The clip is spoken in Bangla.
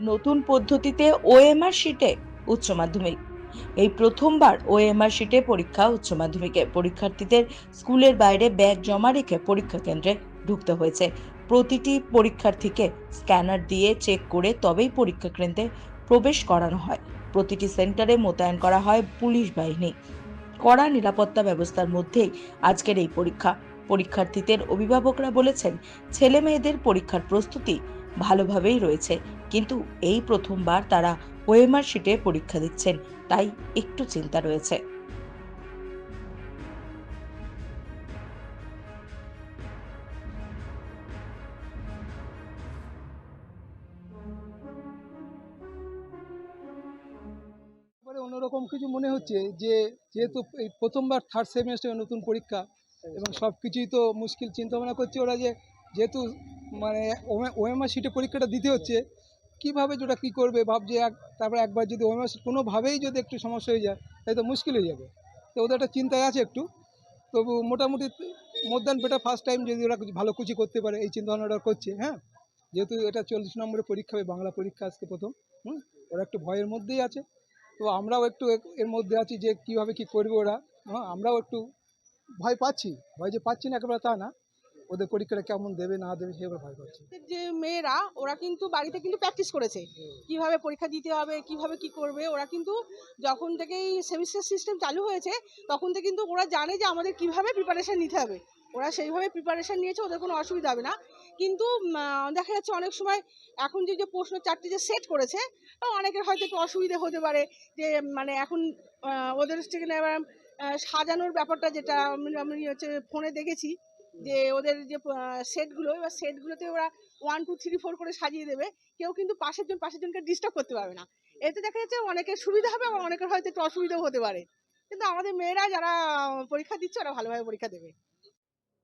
নতুন পদ্ধতিতে ওএমআর শিটে উচ্চ মাধ্যমিক। এই প্রথমবার ওএমআর শিটে পরীক্ষা উচ্চ মাধ্যমিকে। পরীক্ষার্থীদের স্কুলের বাইরে ব্যাগ জমা রেখে পরীক্ষা কেন্দ্রে ঢুকতে হয়েছে। প্রতিটি পরীক্ষার্থীকে স্ক্যানার দিয়ে চেক করে তবেই পরীক্ষা কেন্দ্রে প্রবেশ করানো হয়। প্রতিটি সেন্টারে মোতায়েন করা হয় পুলিশ বাহিনী। কড়া নিরাপত্তা ব্যবস্থার মধ্যেই আজকের এই পরীক্ষা। পরীক্ষার্থীদের অভিভাবকরা বলেছেন ছেলে মেয়েদের পরীক্ষার প্রস্তুতি ভালোভাবেই রয়েছে। কিন্তু এই প্রথমবার তারা ওএমআর শিটে পরীক্ষা দিচ্ছেন, তাই একটু চিন্তা রয়েছে। অন্যরকম কিছু মনে হচ্ছে যে, যেহেতু এই প্রথমবার থার্ড সেমিস্টারে নতুন পরীক্ষা এবং সব কিছুই তো মুশকিল চিন্তা ভাবনা করছে ওরা যে যেহেতু মানে ওএমআর সিটে পরীক্ষাটা দিতে হচ্ছে, কীভাবে যে ওটা কী করবে, ভাবছে এক তারপরে একবার যদি ওএমআর কোনোভাবেই যদি একটু সমস্যা হয়ে যায় তাই তো মুশকিল হয়ে যাবে। তো ওদের একটা চিন্তায় আছে একটু। তবু মোটামুটি more than better first time যদি ওরা ভালো কিছু করতে পারে, এই চিন্তা ভাবনাটা ওরা করছে হ্যাঁ? যেহেতু এটা চল্লিশ নম্বরের পরীক্ষা হবে, বাংলা পরীক্ষা আজকে প্রথম, হুম? ওরা একটু ভয়ের মধ্যেই আছে। তো আমরাও একটু এর মধ্যে আছি যে কীভাবে কি করবে ওরা হ্যাঁ আমরাও একটু ভয় পাচ্ছি। ভয় যে পাচ্ছি না একেবারে তা না। ওদের পরীক্ষাটা কেমন দেবে, না দেবে সেভাবে ভয় পাচ্ছি। যে মেয়েরা, ওরা কিন্তু বাড়িতে কিন্তু প্র্যাকটিস করেছে। কীভাবে পরীক্ষা দিতে হবে, কীভাবে কি করবে, ওরা কিন্তু যখন থেকেই সেমিস্টার সিস্টেম চালু হয়েছে, তখন থেকে কিন্তু ওরা জানে যে আমাদের কীভাবে প্রিপারেশান নিতে হবে। ওরা সেইভাবে প্রিপারেশান নিয়েছে, ওদের কোনো অসুবিধা হবে না। কিন্তু দেখা যাচ্ছে অনেক সময় এখন যে যে প্রশ্ন চারটি যে সেট করেছে অনেকের হয়তো একটু অসুবিধে হতে পারে যে মানে এখন ওদের সেখানে সাজানোর ব্যাপারটা যেটা আমি হচ্ছে ফোনে দেখেছি যে ওদের যে সেটগুলো এবার সেটগুলোতে ওরা ওয়ান টু থ্রি ফোর করে সাজিয়ে দেবে। কেউ কিন্তু পাশের জন, পাশের জনকে ডিস্টার্ব করতে পারবে না। এতে দেখা যাচ্ছে অনেকের সুবিধা হবে, আবার অনেকের হয়তো একটু অসুবিধাও হতে পারে। কিন্তু আমাদের মেয়েরা যারা পরীক্ষা দিচ্ছে, ওরা ভালোভাবে পরীক্ষা দেবে।